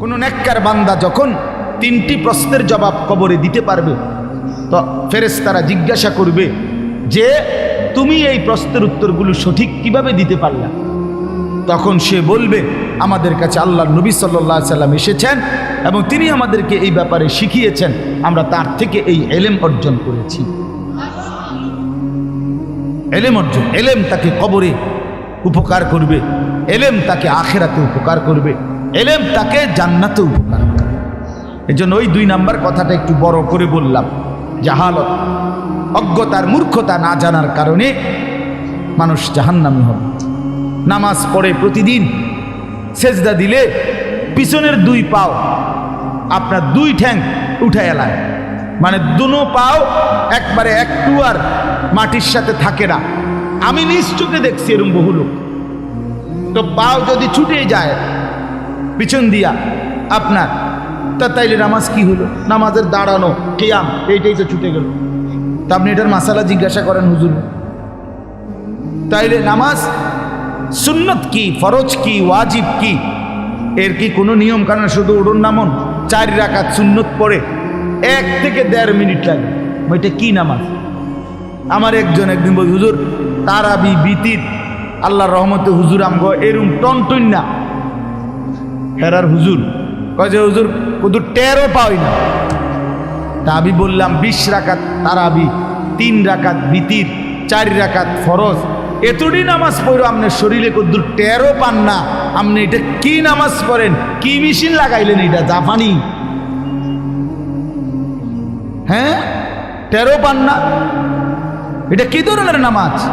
কোনো নেককার বান্দা যখন তিনটি প্রশ্নের জবাব কবরে দিতে পারবে, তো ফেরেস তারা জিজ্ঞাসা করবে যে, তুমি এই প্রশ্নের উত্তরগুলো সঠিক কীভাবে দিতে পারলা? তখন সে বলবে, আমাদের কাছে আল্লাহ নবী সাল্লাহ সাল্লাম এসেছেন এবং তিনি আমাদেরকে এই ব্যাপারে শিখিয়েছেন। আমরা তার থেকে এই এলেম অর্জন করেছি। এলেম অর্জন, এলেম তাকে কবরে উপকার করবে, এলেম তাকে আখেরাতে উপকার করবে। এলেম তাকে জান্নাতে উপকার করবে এই জন্য ওই দুই নাম্বার কথাটা একটু বড় করে বললাম। জাহালত, অজ্ঞতার মূর্খতা না জানার কারণে মানুষ জাহান্নামি হবে। নামাজ পড়ে প্রতিদিন সেজদা দিলে পিছনের দুই পাও আপনার দুই ঠ্যাং উঠে এলায়। মানে দুনো পাও একবারে একটু আর মাটির সাথে থাকে না। আমি নিজ চোখে দেখছি এরম বহু লোক। তো পাও যদি ছুটে যায় পিছন দিয়া, আপনার। তা তাইলে নামাজ কি হলো? নামাজের দাঁড়ানো, কেয়াম, এইটাই তো ছুটে গেল। তা আপনি এটার মাসালা জিজ্ঞাসা করেন হুজুর। তাইলে নামাজ সুন্নত কি, ফরজ কি, ওয়াজিব কি? এর কি কোনো নিয়ম কারণ? শুধু উড়ন নামন চার রাকাত সুন্নত পড়ে এক থেকে দেড় মিনিট লাগে। ওইটা কি নামাজ? আমার একজন একদিন বল, হুজুর, তারাবি, বিতির, আল্লাহর রহমতে হুজুর আমগ, এরম টনটন না। হেরার হুজুর। কয় যে, হুজুর কুদুর টেরও পাই না। তা আমি বললাম, বিশ রাকাত তারাবি, তিন রাকাত বিতির, চার রাকাত ফরজ। এতটি নামাজ পড়ো, আপনার শরীরে কদ্দুর টেরও পান না। আপনি এটা কি নামাজ পড়েন? কি মেশিন লাগাইলেন এটা, জাপানি? হ্যাঁ? টেরও পান না? এটা কি ধরনের নামাজ?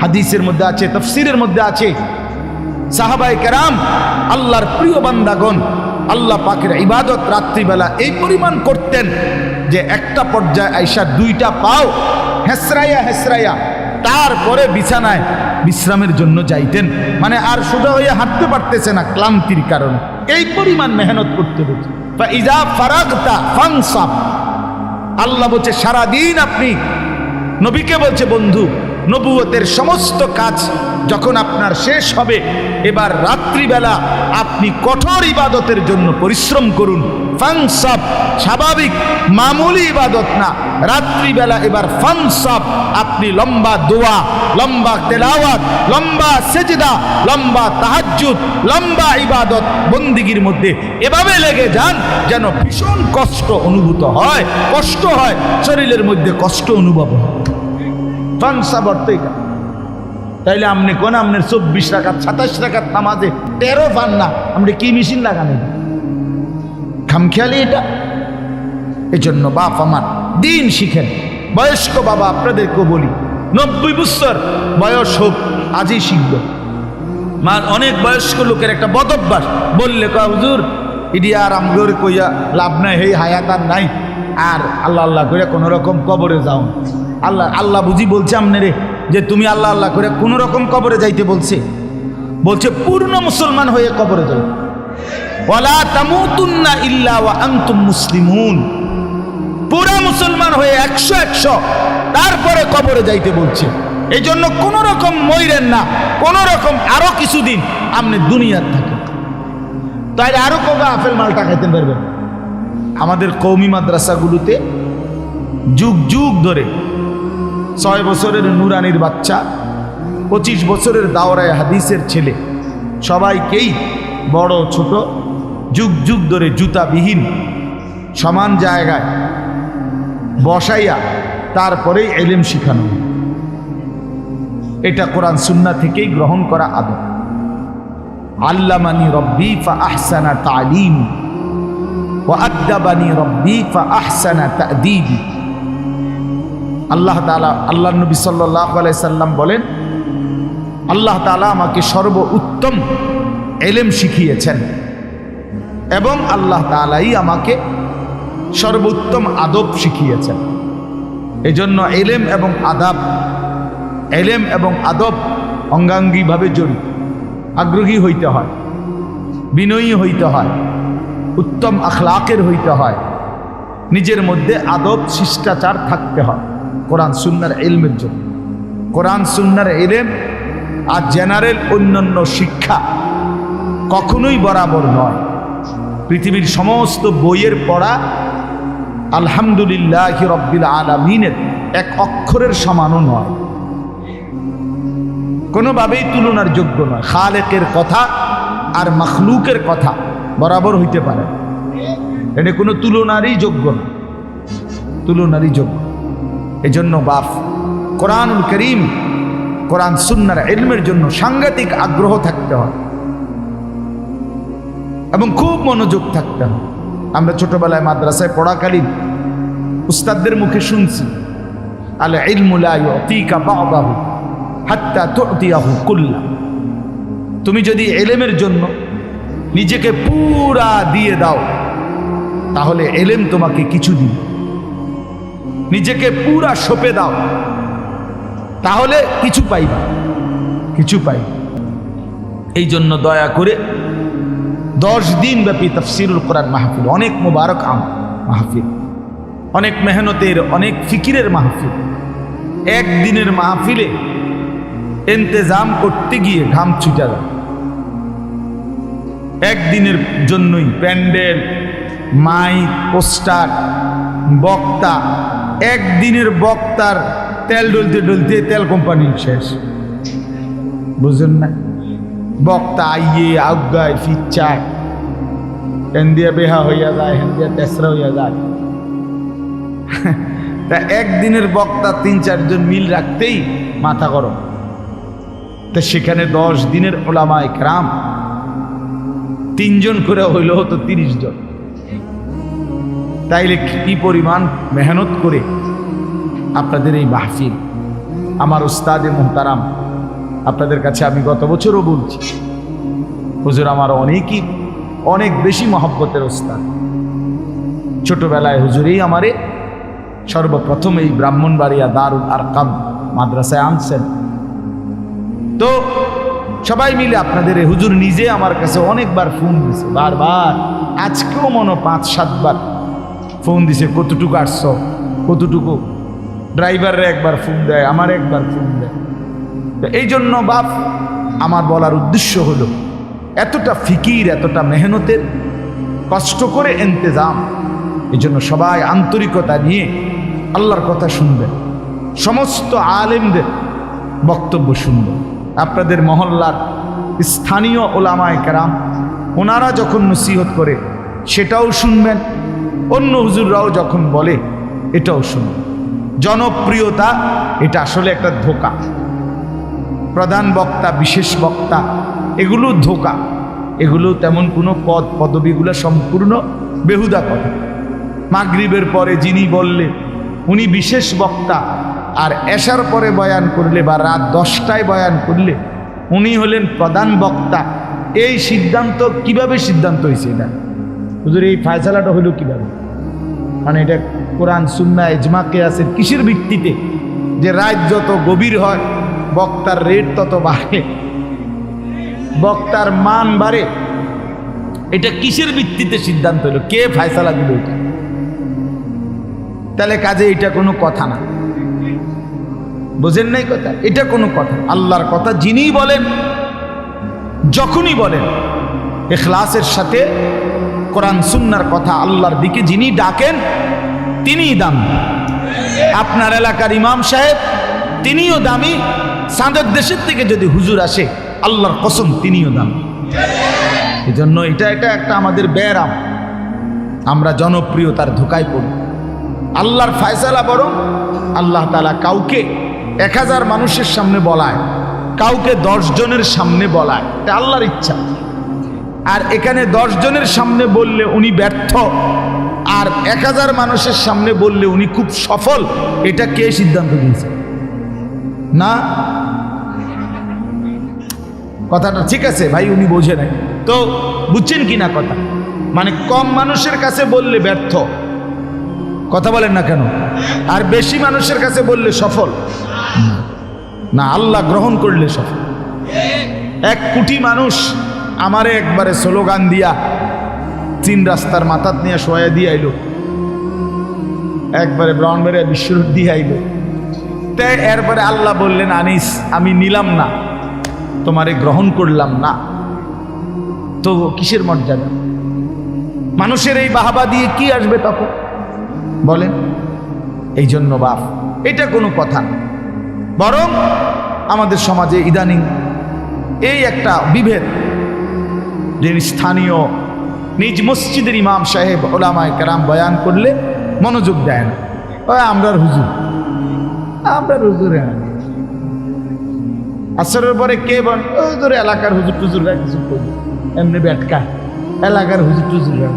হাদিসের মধ্যে আছে, তফসিরের মধ্যে আছে। সাহাবাই কেরাম, আল্লাহর প্রিয় বান্দাগণ, আল্লাহ পাকের ইবাদত রাত্রিবেলা এই পরিমাণ করতেন যে একটা পর্যায়ে আইসা দুইটা পাও হেসরাইয়া হেসরাইয়া, তারপরে বিছানায় বিশ্রামের জন্য যাইতেন। মানে আর সোজা হয়ে হাঁটতে পারতেছে না ক্লান্তির কারণে। এই পরিমাণ মেহনত করতে হচ্ছে বা ইজা আল্লাহ বলছে, সারাদিন আপনি নবীকে বলছে, বন্ধু নবুয়তের সমস্ত কাজ যখন আপনার শেষ হবে, এবার রাত্রিবেলা আপনি কঠোর ইবাদতের জন্য পরিশ্রম করুন। ফাংসাব স্বাভাবিক, মামুলি ইবাদত না। রাত্রিবেলা এবার ফাংসাব আপনি লম্বা দোয়া, লম্বা তেলাওয়াত, লম্বা সেজদা, লম্বা তাহাজ্জুদ, লম্বা ইবাদত বন্দিগির মধ্যে এভাবে লেগে যান যেন ভীষণ কষ্ট অনুভূত হয়, কষ্ট হয়, শরীরের মধ্যে কষ্ট অনুভব হয়। ফাংসা বর্তেকা তাইলে আপনি কোন আপনার চব্বিশ রাখাত, সাতাশ রাখাত নামাজে তেরো পান না আপনি কি মেশিন লাগানো? খামখেয়ালি এটা। এই জন্য বাপ আমার দিন শিখেন। বয়স্ক বাবা, আপনাদেরকেও বলি, নব্বই বছর বয়স হোক, আজই শিখব। মা, অনেক বয়স্ক লোকের একটা বদভ্যাস বললে হুজুর, ইডি আর আমগর কইয়া লাভ নাই, হেই হায়াত আর নাই। আর আল্লাহ আল্লাহ করে কোনো রকম কবরে যাও আল্লাহ আল্লাহ বুঝি বলছে আপনারে যে তুমি আল্লাহ আল্লাহ করে কোনো রকম কবরে যাইতে বলছে। বলছে, পূর্ণ মুসলমান হয়ে কবরে যাও। ওয়ালা তামুতুন্না ইল্লা ওয়া আনতুম মুসলিমুন। পুরা মুসলমান হয়ে একশো একশো তারপরে কবরে যাইতে বলছে। এই জন্য কোন রকম মইরেন না, কোন রকম আরও কিছুদিন আপনি দুনিয়ার থাকে। তাই আরও কবে আপেল মালটা খাইতে পারবেন? আমাদের কৌমি মাদ্রাসাগুলোতে যুগ যুগ ধরে ছয় বছরের নুরানির বাচ্চা, পঁচিশ বছরের দাওরায় হাদিসের ছেলে। সবাইকেই বড় ছোট, যুগ যুগ ধরে জুতাবিহীন, সমান জায়গায় বসাইয়া তারপরেই এলেম শিখানো। এটা কোরআন সুন্না থেকেই গ্রহণ করা আদব। আল্লামানি রব্বি ফা আহসানা তালিম ও আদাবানি রব্বি ফা আহসানা তাদিবি। আল্লাহ তালা আল্লাহ নবী সাল্লাহ সাল্লাম বলেন, আল্লাহ তালা আমাকে সর্ব উত্তম এলেম শিখিয়েছেন এবং আল্লাহ তালাই আমাকে সর্বোত্তম আদব শিখিয়েছেন। এজন্য এলেম এবং আদাব, এলেম এবং আদব অঙ্গাঙ্গিভাবে জড়িত। আগ্রহী হইতে হয়, বিনয়ী হইতে হয়, উত্তম আখলাকের হইতে হয়। নিজের মধ্যে আদব, শিষ্টাচার থাকতে হয়। কোরআন সুন্নার এলমের জন্য। কোরআন সুন্নার এলেম আর জেনারেল অন্যান্য শিক্ষা কখনোই বরাবর নয়। পৃথিবীর সমস্ত বইয়ের পড়া আলহামদুলিল্লাহ রব্বিল আলমিনের এক অক্ষরের সমানও নয়। কোনোভাবেই তুলনার যোগ্য নয়। খালেকের কথা আর মখলুকের কথা বরাবর হইতে পারে। এটা কোনো তুলনারই যোগ্য না তুলনারই যোগ্য। এই জন্য বাপ, কোরআনুল করিম, কোরআন সুন্নার এলমের জন্য সাংঘাতিক আগ্রহ থাকতে হয় এবং খুব মনোযোগ থাকতে হয়। আমরা ছোটবেলায় মাদ্রাসায় পড়াকালীন উস্তাদদের মুখে শুনছি, আল বাহু হাত্তা কুল্লা। তুমি যদি এলেমের জন্য নিজেকে পুরা দিয়ে দাও, তাহলে এলেম তোমাকে কিছু দিবে। নিজেকে পুরা সপে দাও। তাহলে কিছু পাইবা। কিছু পাই এই জন্য দয়া করে দশ দিন ব্যাপী তফসিরুল কোরআন মাহফিল, অনেক মোবারক আম মাহফিল, অনেক মেহনতের, অনেক ফিকিরের মাহফিল একদিনের মাহফিলে এন্তেজাম করতে গিয়ে ঘাম ছুটা যায় একদিনের জন্যই প্যান্ডেল, মাইক, পোস্টার, বক্তা একদিনের বক্তার তেল ডলতে ডলতে তেল কোম্পানি শেষ। বুঝলেন না? বক্তা আইয়ে আজ্ঞায় ফিচ্ছায় হেন দিয়ে বেহা হইয়া যায় হেন দিয়ে তেসরা হইয়া যায়। তা একদিনের বক্তা তিন, চারজন মিল রাখতেই মাথা গরম। তা সেখানে দশ দিনের ওলামায় ক্রাম। তিনজন করে হইল হতো তিরিশ জন। তাইলে কি পরিমাণ মেহনত করে আপনাদের এই মাহফিল? আমার উস্তাদে মোহতারাম, আপনাদের কাছে আমি গত বছরও বলছি, হুজুর আমার অনেকই, অনেক বেশি মহব্বতের ওস্তাদ ছোটবেলায় হুজুরেই আমারে সর্বপ্রথম এই ব্রাহ্মণবাড়িয়া দারুল আরকাম মাদ্রাসায় আনছেন। তো সবাই মিলে আপনাদের হুজুর নিজে আমার কাছে অনেকবার ফোন দিছে বারবার, আজকেও মনে পাঁচ সাতবার। ফোন দিছে, কতটুকু আসছ? কতটুকু? ড্রাইভাররা একবার ফোন দেয়, আমার একবার ফোন দেয়। এই জন্য বাপ, আমার বলার উদ্দেশ্য হলো, এতটা ফিকির, এতটা মেহনতের, কষ্ট করে এন্তেজাম এই জন্য সবাই আন্তরিকতা নিয়ে আল্লাহর কথা শুনবেন। সমস্ত আলেমদের বক্তব্য শুনবেন। আপনাদের মহল্লার স্থানীয় ওলামায় কেরাম, ওনারা যখন নসিহত করে, সেটাও শুনবেন। অন্য হুজুররাও যখন বলে, এটাও শুনবেন জনপ্রিয়তা, এটা আসলে একটা ধোকা। প্রধান বক্তা, বিশেষ বক্তা, এগুলো ধোকা। এগুলো তেমন কোনো পদ, পদবিগুলো সম্পূর্ণ বেহুদা কথা মাগরিবের পরে যিনি বললে, উনি বিশেষ বক্তা, আর এসার পরে বয়ান করলে বা রাত দশটায় বয়ান করলে, উনি হলেন প্রধান বক্তা। এই সিদ্ধান্ত কীভাবে সিদ্ধান্ত হয়েছে এটা? হুজুর, এই ফায়সালাটা হলো কীভাবে? মানে এটা কোরআন সুন্না ইজমা, কেয়াসের কিসের ভিত্তিতে? যে রাত যত গভীর হয়, বক্তার রেট তত বাড়ে। বক্তার মান বাড়ে। এটা কিসের ভিত্তিতে সিদ্ধান্ত হলো? কে ফায়সালা দিল এটা? তাহলে কাজে এটা কোনো কথা না। বোঝেন নাই কথা? এটা কোনো কথা আল্লাহর কথা যিনি বলেন, যখনই বলেন, এখলাসের সাথে কোরআন সুন্নার কথা আল্লাহর দিকে যিনি ডাকেন, তিনিই দামি। আপনার এলাকার ইমাম সাহেব, তিনিও দামি। সাঁদের দেশের থেকে যদি হুজুর আসে, আল্লাহর কসম তিনিও দামি। এই জন্য এটা এটা একটা আমাদের ব্যারাম আমরা জনপ্রিয়তার ধোকায় পড়ি। আল্লাহর ফায়সালা বরং আল্লাহ তালা কাউকে এক হাজার মানুষের সামনে বলায়, কাউকে দশ জনের সামনে বলায়। এটা আল্লাহর ইচ্ছা। আর এখানে দশ জনের সামনে বললে উনি ব্যর্থ। আর এক হাজার মানুষের সামনে বললে উনি খুব সফল। এটা কে সিদ্ধান্ত দিয়েছে? না? কথাটা ঠিক আছে, ভাই, উনি বোঝে নাই। তো বুঝছেন কি না কথা? মানে কম মানুষের কাছে বললে ব্যর্থ। কথা বলেন না কেন? আর বেশি মানুষের কাছে বললে সফল? না। আল্লাহ গ্রহণ করলে সফল। এক কোটি মানুষ আমারে একবারে স্লোগান দিয়া তিন রাস্তার মাথাত নিয়ে শোয়া দিয়ে আইলো। একবারে ব্রাউনবাড়িয়া বিশ্বরূপ দিয়ে আইলো। তাই এরপরে আল্লাহ বললেন, আনিস, আমি নিলাম না। তোমারে গ্রহণ করলাম না। তো কিসের মর্যাদা? মানুষের এই বাহাবা দিয়ে কি আসবে তখন? বলেন এই জন্য বাপ, এটা কোনো কথা না। বরং আমাদের সমাজে ইদানিং এই একটা বিভেদ। যে স্থানীয়, নিজ মসজিদের ইমাম সাহেব, ওলামায় কেরাম বয়ান করলে মনোযোগ দেয় না ওই আমরার হুজুর। আমরার হুজুর। আসরের পরে কে বল? ধরে এলাকার হুজুর টুজুররা কিছু করবে এমনি ব্যাটকা এলাকার হুজুর টুজুররা।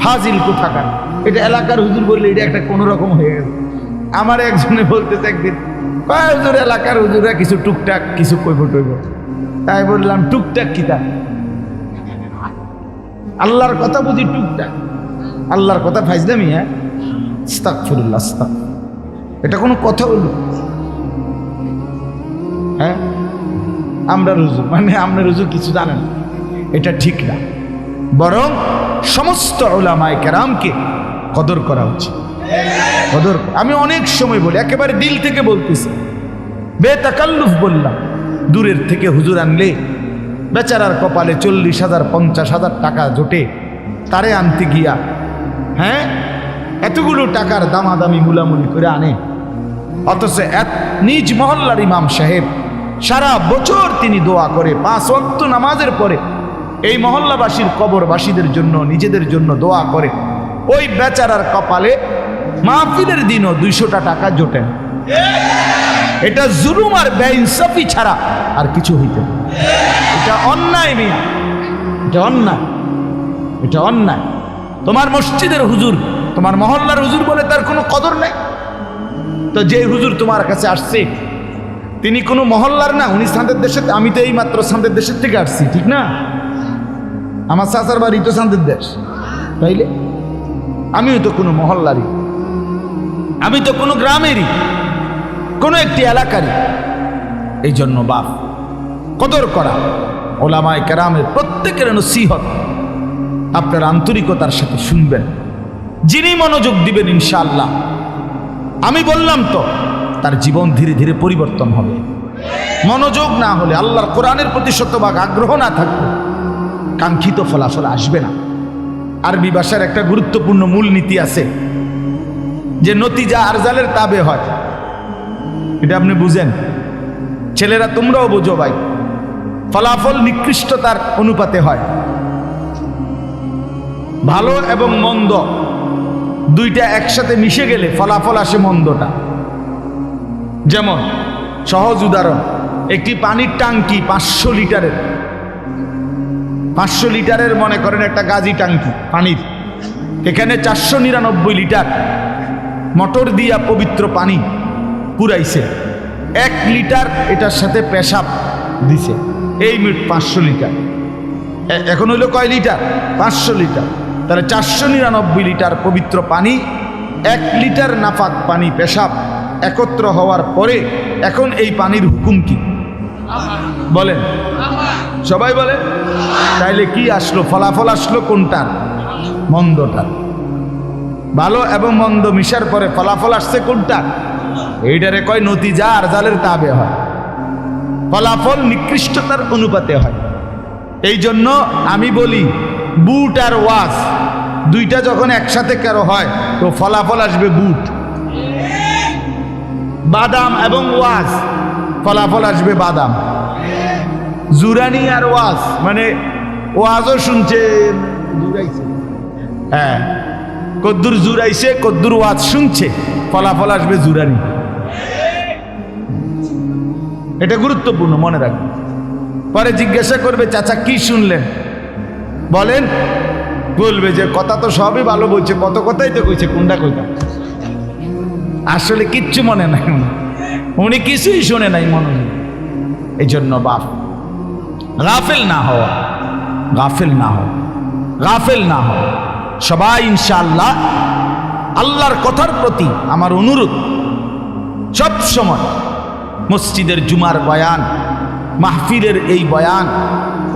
ফাজিল কোথাকার? এটা এলাকার হুজুর বললে এটা একটা কোনো রকম হয়ে গেল। আমার একজনে বলতেছে একদিন হুজুর, এলাকার হুজুররা কিছু টুকটাক কিছু কইব টইব তাই বললাম, টুকটাক কি তা? আল্লাহর কথা বুঝি টুকটাক। আল্লাহর কথা ফাইজলামি হ্যাঁ? এটা কোনো কথা হলো? হ্যাঁ? আমরা রুজু মানে আমরা রুজু কিছু জানেন এটা ঠিক না। বরং সমস্ত ওলামায় কেরামকে কদর করা উচিত। কদর আমি অনেক সময় বলি, একেবারে দিল থেকে বলতেছি। বেতাকাল্লুফ বললাম, দূরের থেকে হুজুর আনলে বেচারার কপালে চল্লিশ হাজার, পঞ্চাশ হাজার টাকা জোটে, তারে আনতে গিয়া হ্যাঁ? এতগুলো টাকার দামাদামি মুলামুলি করে আনে। অথচ নিজ মহল্লার ইমাম সাহেব সারা বছর তিনি দোয়া করে, পাঁচ ওয়াক্ত নামাজের পরে এই মহল্লাবাসীর কবরবাসীদের জন্য, নিজেদের জন্য দোয়া করে। ওই বেচারার কপালে মাহফিলের দিনও দুইশোটা টাকা জোটে এটা জুলুম আর বেইনসাফি ছাড়া আর কিছু হইতে না। এটা অন্যায় এটা অন্যায়। এটা অন্যায়। তোমার মসজিদের হুজুর, তোমার মহল্লার হুজুর বলে তার কোনো কদর নেই? তো যে হুজুর তোমার কাছে আসছে, তিনি কোনো মহল্লার না, উনি সান্দের দেশে, আমি তো এই মাত্র সান্দের দেশের থেকে আসছি, ঠিক না? আমার চাচার বাড়ি তো সান্দের দেশ, তাইলে? আমিও তো কোনো মহল্লারই। আমি তো কোনো গ্রামেরই, কোনো একটি এলাকারই। এই জন্য বাপ কদর করা। ওলামায় কেরামের প্রত্যেকের নসিহত আপনার আন্তরিকতার সাথে শুনবেন। যিনি মনোযোগ দিবেন ইনশাআল্লাহ। আমি বললাম তো, তার জীবন ধীরে ধীরে পরিবর্তন হবে। মনোযোগ না হলে আল্লাহর কোরআনের প্রতি শতভাগ আগ্রহ না থাকবে। কাঙ্ক্ষিত ফলাফল আসবে না। আরবি ভাষার একটা গুরুত্বপূর্ণ মূলনীতি আছে, যে নতিজা আরজালের তাবে হয়। এটা আপনি বুঝেন? ছেলেরা তোমরাও বোঝো ভাই। ফলাফল নিকৃষ্টতার অনুপাতে হয়। ভালো এবং মন্দ দুইটা একসাথে মিশে গেলে ফলাফল আসে মন্দটা। যেমন, সহজ উদাহরণ, একটি পানির টাঙ্কি পাঁচশো লিটারের। পাঁচশো লিটারের মনে করেন একটা গাজি টাঙ্কি পানির। এখানে চারশো নিরানব্বই লিটার মোটর দিয়া পবিত্র পানি পুরাইছে। এক লিটার এটার সাথে পেশাব দিছে। এই মিনিট পাঁচশো লিটার। এখন হইল কয় লিটার? পাঁচশো লিটার। তাহলে চারশো নিরানব্বই লিটার পবিত্র পানি, এক লিটার নাফাক পানি পেশাব একত্র হওয়ার পরে এখন এই পানির হুকুম কি? বলেন। সবাই বলে তাইলে কি আসলো? ফলাফল আসলো কোনটার মন্দটার ভালো এবং মন্দ মিশার পরে ফলাফল আসছে কোনটা? এইটারে কয় নতি যা আর জালের তাবে হয়। ফলাফল নিকৃষ্টতার অনুপাতে হয়। এই জন্য আমি বলি, বুট আর ওয়াজ দুইটা যখন একসাথে কারও হয়, তো ফলাফল আসবে বুট। বাদাম এবং ওয়াজ ফলাফল আসবে বাদাম। জুরানি আর ওয়াজ মানে ওয়াজও শুনছে, জুরাইছে। হ্যাঁ কদ্দুর জুরাইছে, কদ্দুর ওয়াজ শুনছে, ফলাফল আসবে জুরানি। এটা গুরুত্বপূর্ণ, মনে রাখবেন পরে জিজ্ঞাসা করবে, চাচা, কি শুনলেন? বলেন, বলবে যে, কথা তো সবই ভালো বলছে, কত কথাই তো কইছে, কোনটা কইটা আসলে কিচ্ছু মনে নাই উনি। কিছুই শুনে নাই মনে এই জন্য বাপ গাফেল না হওয়া। গাফেল না হওয়া। গাফেল না হওয়া। সবাই ইনশাআল্লাহ আল্লাহর কথার প্রতি আমার অনুরোধ। সব সময় মসজিদের জুমার বয়ান, মাহফিলের এই বয়ান,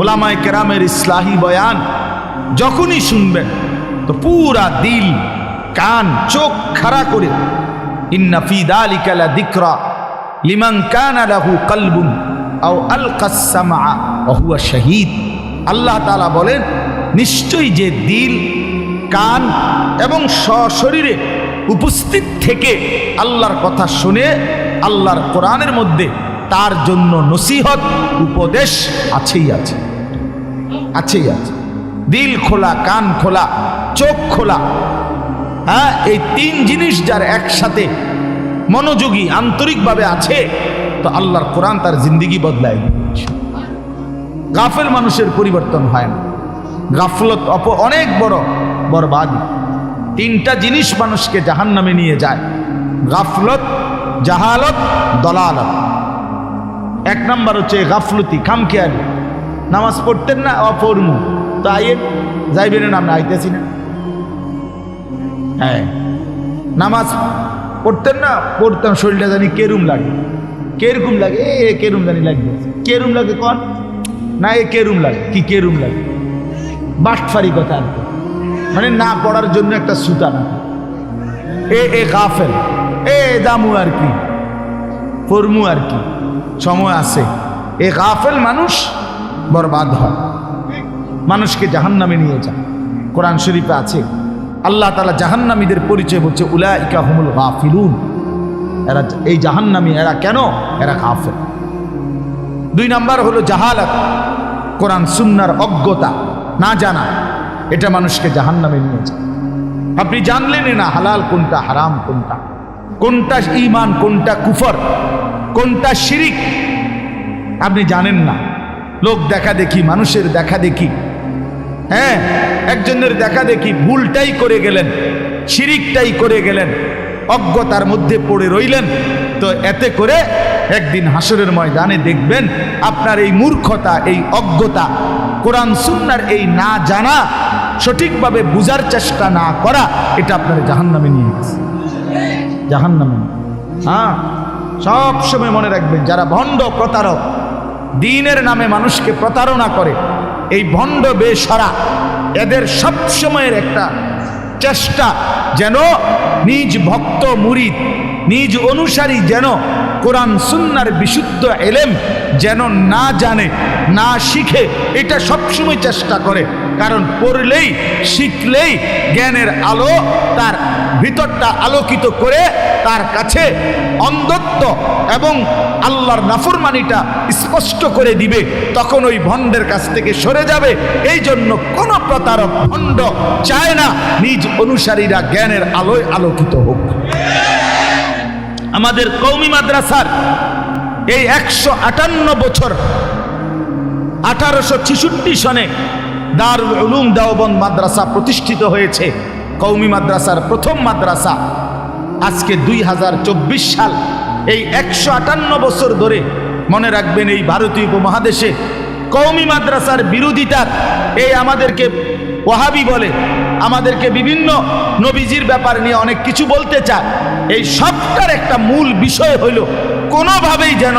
ওলামায় কেরামের ইসলাহি বয়ান, যখনই শুনবেন তো পুরা দিল, কান, চোখ খাড়া করে কলবুন শাহীদ। আল্লাহ তাআলা বলেন, নিশ্চয়ই যে দিল, কান এবং সশরীরে উপস্থিত থেকে আল্লাহর কথা শুনে আল্লাহর কোরআনের মধ্যে তার জন্য নসিহত, উপদেশ আছেই আছে। আছেই আছে। দিল খোলা, কান খোলা, চোখ খোলা। হ্যাঁ এই তিন জিনিস যার একসাথে মনোযোগী, আন্তরিকভাবে আছে, তো আল্লাহর কোরআন তার জিন্দিগি বদলায়। গাফেল মানুষের পরিবর্তন হয় না। গাফলত অপ, অনেক বড় বরবাদ। তিনটা জিনিস মানুষকে জাহান নামে নিয়ে যায়। গাফলত জাহালত, দলালত। এক নাম্বার হচ্ছে গাফলতি, খামখেয়ালি। নামাজ পড়তেন না অপরমু তো আইয়েন যাইবেন না আমরা আইতেছি না। হ্যাঁ। নামাজ পড়তেন না, পড়তাম, শরীরটা জানি কেরুম লাগে। কেরকম লাগে, এ কেরুম জানি লাগবে। কেরুম লাগে কন? না, এ কেরুম লাগে। কি কেরুম লাগে? বাটফারি কথা মানে না পড়ার জন্য একটা সুতা না। এ এ গাফেল। এ দামু আর কি? ফরমু আর কি? সময় আছে। এ গাফেল মানুষ বরবাদ হয়। মানুষকে জাহান্নামে নিয়ে যায়। কোরআন শরীফে আছে, আল্লাহ তালা জাহান্নামীদের পরিচয় বলছে, উলাইকা হুমুল গাফিলুন। এরা এই জাহান্নামী, এরা কেন? এরা গাফেল। দুই নাম্বার হলো জাহালাত, কোরআন সুন্নার অজ্ঞতা, না জানা। এটা মানুষকে জাহান্নামে নিয়ে যায়। আপনি জানলেনই না হালাল কোনটা, হারাম কোনটা। কোনটা ইমান কোনটা কুফর, কোনটা শিরিক, আপনি জানেন না। লোক দেখা দেখি, মানুষের দেখা দেখি। হ্যাঁ একজনের দেখা দেখি, ভুলটাই করে গেলেন, শিরিকটাই করে গেলেন, অজ্ঞতার মধ্যে পড়ে রইলেন। তো এতে করে একদিন হাসরের ময়দানে দেখবেন, আপনার এই মূর্খতা, এই অজ্ঞতা, কোরআন সুন্নার এই না জানা, সঠিকভাবে বুঝার চেষ্টা না করা, এটা আপনার জাহান্নামে নিয়ে গেছে। জাহান্নামে। নামে হ্যাঁ সব সময় মনে রাখবেন, যারা ভণ্ড প্রতারক, দিনের নামে মানুষকে প্রতারণা করে, এই ভণ্ড বেসরা এদের সবসময়ের একটা চেষ্টা যেন নিজ ভক্ত, মুরিদ, নিজ অনুসারী যেন কোরআন সুন্নার বিশুদ্ধ এলেম যেন না জানে, না শিখে, এটা সবসময় চেষ্টা করে। কারণ পড়লেই, শিখলেই জ্ঞানের আলো তার ভিতরটা আলোকিত করে তার কাছে অন্ধত্ব এবং আল্লাহর নাফরমানিটা স্পষ্ট করে দিবে, তখন ওই ভণ্ডের কাছ থেকে সরে যাবে। এই জন্য কোনো প্রতারক, ভণ্ড চায় না, নিজ অনুসারীরা জ্ঞানের আলোয় আলোকিত হোক। আমাদের কৌমি মাদ্রাসার এই একশো আটান্ন বছর আঠারোশো ছেষট্টি সনে দারুল উলুম দেওবন্দ মাদ্রাসা প্রতিষ্ঠিত হয়েছে। কৌমি মাদ্রাসার প্রথম মাদ্রাসা আজকে দুই হাজার চব্বিশ সাল। এই একশো আটান্ন বছর ধরে মনে রাখবেন এই ভারতীয় উপমহাদেশে কৌমি মাদ্রাসার বিরোধিতার এই আমাদেরকে ওহাবি বলে আমাদেরকে বিভিন্ন নবীজির ব্যাপার নিয়ে অনেক কিছু বলতে চায়। এই সবটার একটা মূল বিষয় হইল কোনোভাবেই যেন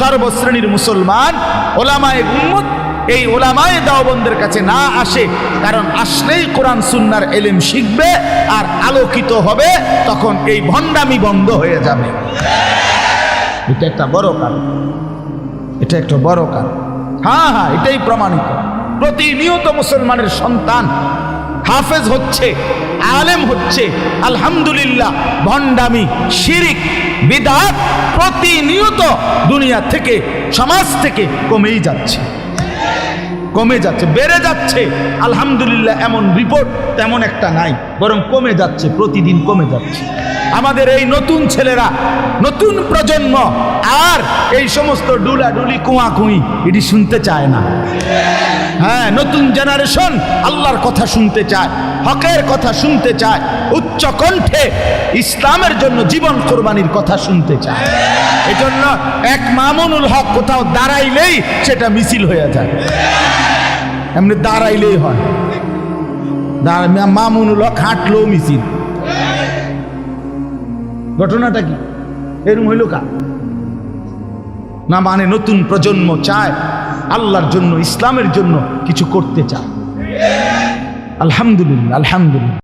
সর্বশ্রেণীর মুসলমান ওলামায় উম্মত এই ওলামায় দাওবন্দের কাছে না আসে। কারণ আসলেই কোরআন সুন্নার এলেম শিখবে আর আলোকিত হবে, তখন এই ভণ্ডামি বন্ধ হয়ে যাবে। এটা একটা বড় কারণ এটা একটা বড় কারণ হ্যাঁ হ্যাঁ এটাই প্রমাণিত। প্রতিনিয়ত মুসলমানের সন্তান হাফেজ হচ্ছে, আলেম হচ্ছে, আলহামদুলিল্লাহ, ভণ্ডামি, শিরিক, বিদাত প্রতিনিয়ত দুনিয়া থেকে, সমাজ থেকে কমেই যাচ্ছে। কমে যাচ্ছে, বেড়ে যাচ্ছে। আলহামদুলিল্লাহ, এমন রিপোর্ট তেমন একটা নাই, বরং কমে যাচ্ছে, প্রতিদিন কমে যাচ্ছে। আমাদের এই নতুন ছেলেরা, নতুন প্রজন্ম, আর এই সমস্ত ডুলা ডুলি কুয়া কুই এটি শুনতে চায় না। হ্যাঁ নতুন জেনারেশন আল্লাহর কথা শুনতে চায়, হকের কথা শুনতে চায়, উচ্চ কণ্ঠে ইসলামের জন্য জীবন কোরবানির কথা শুনতে চায়। এজন্য এক মামুনুল হক কোথাও দাঁড়াইলেই সেটা মিছিল হয়ে যায়। এমনি দাঁড়াইলেই হয়। মামুনুল হক হাঁটলেও মিছিল। ঘটনাটা কি? এরম হইল কা? না মানে নতুন প্রজন্ম চায় আল্লাহর জন্য ইসলামের জন্য কিছু করতে চায়। আলহামদুলিল্লাহ আলহামদুলিল্লাহ।